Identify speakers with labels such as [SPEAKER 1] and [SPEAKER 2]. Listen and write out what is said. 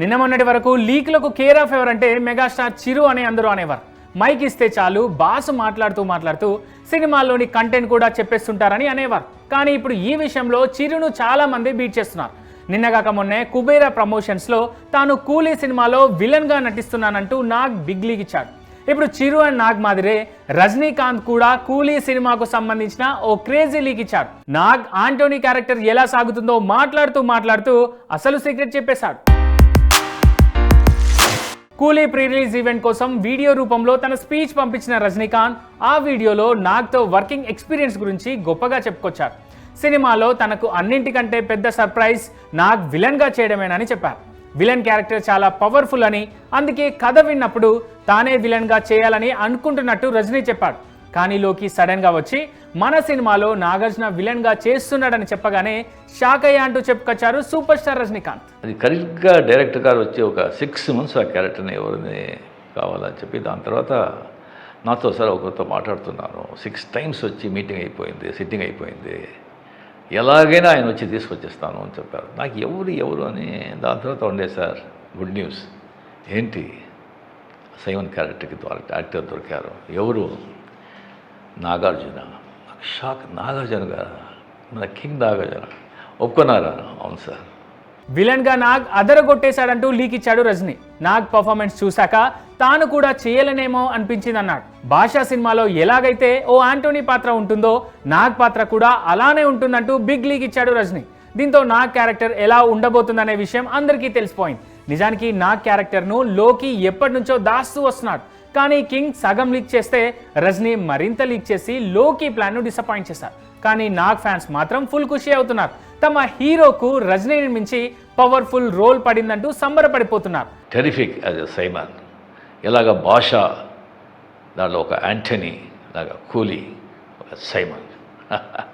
[SPEAKER 1] నిన్న మొన్నటి వరకు లీక్లకు కేర్ ఆఫ్ ఎవరంటే మెగాస్టార్ చిరు అని అందరూ అనేవారు. మైక్ ఇస్తే చాలు బాసు మాట్లాడుతూ మాట్లాడుతూ సినిమాల్లోని కంటెంట్ కూడా చెప్పేస్తుంటారని అనేవారు. కానీ ఇప్పుడు ఈ విషయంలో చిరును చాలా మంది బీట్ చేస్తున్నారు. నిన్నగాక మొన్నే కుబేరా ప్రమోషన్స్లో తాను కూలీ సినిమాలో విలన్గా నటిస్తున్నానంటూ నాగ్ బిగ్ లీగ్ ఇచ్చాడు. ఇప్పుడు చిరు అండ్ నాగ్ మాదిరే రజనీకాంత్ కూడా కూలీ సినిమాకు సంబంధించిన ఓ క్రేజీ లీక్ ఇచ్చాడు. నాగ్ ఆంటోనీ క్యారెక్టర్ ఎలా సాగుతుందో మాట్లాడుతూ మాట్లాడుతూ అసలు సీక్రెట్ చెప్పేశాడు. కూలీ ప్రీ రిలీజ్ ఈవెంట్ కోసం వీడియో రూపంలో తన స్పీచ్ పంపించిన రజనీకాంత్ ఆ వీడియోలో నాగ్తో వర్కింగ్ ఎక్స్పీరియన్స్ గురించి గొప్పగా చెప్పుకొచ్చారు. సినిమాలో తనకు అన్నింటికంటే పెద్ద సర్ప్రైజ్ నాగ్ విలన్గా చేయడమేనని చెప్పారు. విలన్ క్యారెక్టర్ చాలా పవర్ఫుల్ అని అందుకే కథ విన్నప్పుడు తానే విలన్గా చేయాలని అనుకుంటున్నట్టు రజనీ చెప్పాడు. కానీ లోకి సడన్గా వచ్చి మన సినిమాలో నాగార్జున విలన్గా చేస్తున్నాడని చెప్పగానే షాక్ అయ్యా అంటూ చెప్పుకొచ్చారు సూపర్ స్టార్ రజనీకాంత్.
[SPEAKER 2] అది కరెక్ట్గా డైరెక్టర్ గారు వచ్చి ఒక సిక్స్ మంత్స్ ఆ క్యారెక్టర్ని ఎవరిని కావాలని చెప్పి దాని తర్వాత నాతో సార్ ఒకరితో మాట్లాడుతున్నాను సిక్స్ టైమ్స్ వచ్చి మీటింగ్ అయిపోయింది సిట్టింగ్ అయిపోయింది. ఎలాగైనా ఆయన వచ్చి తీసుకొచ్చేస్తాను అని చెప్పారు. నాకు ఎవరు ఎవరు అని దాని తర్వాత ఉండే సార్ గుడ్ న్యూస్ ఏంటి? సైవన్ క్యారెక్టర్కి ద్వారా యాక్టర్ దొరికారు. ఎవరు? నాగార్జున. షాక్. నాగార్జున గారు. మన కింగ్ నాగార్జున. ఒప్పుకున్నారా? అవును సార్.
[SPEAKER 1] విలన్గా నాగ్ అదరగొట్టేశాడంటూ లీక్ ఇచ్చాడు రజనీ. నాగ్ పర్ఫార్మెన్స్ చూశాక తాను కూడా చేయలేనేమో అనిపించింది అన్నాడు భాషా సినిమాలో ఎలాగైతే ఓ ఆంటోనీ పాత్ర ఉంటుందో నాగ్ పాత్ర కూడా అలానే ఉంటుందంటూ బిగ్ లీక్ ఇచ్చాడు రజనీ. దీంతో నాగ్ క్యారెక్టర్ ఎలా ఉండబోతుందనే విషయం అందరికీ తెలిసిపోయింది. నిజానికి నాగ్ క్యారెక్టర్ను లోకి ఎప్పటి నుంచో దాస్తూ వస్తున్నాడు. కానీ కింగ్ సగం లీక్ చేస్తే రజనీ మరింత లీక్ చేసి లోకి ప్లాన్ను డిసప్పాయింట్ చేశారు. కానీ నాగ్ ఫ్యాన్స్ మాత్రం ఫుల్ ఖుషి అవుతున్నారు. తమ హీరోకు రజనీని మించి పవర్ఫుల్ రోల్ పడిందంటూ సంబరపడిపోతున్నారు.
[SPEAKER 2] టెరిఫిక్ యాజ్ ఎ సైమన్ ఇలాగ భాష దాంట్లో ఒక యాంటనీ ఇలాగ కూలీ ఒక సైమన్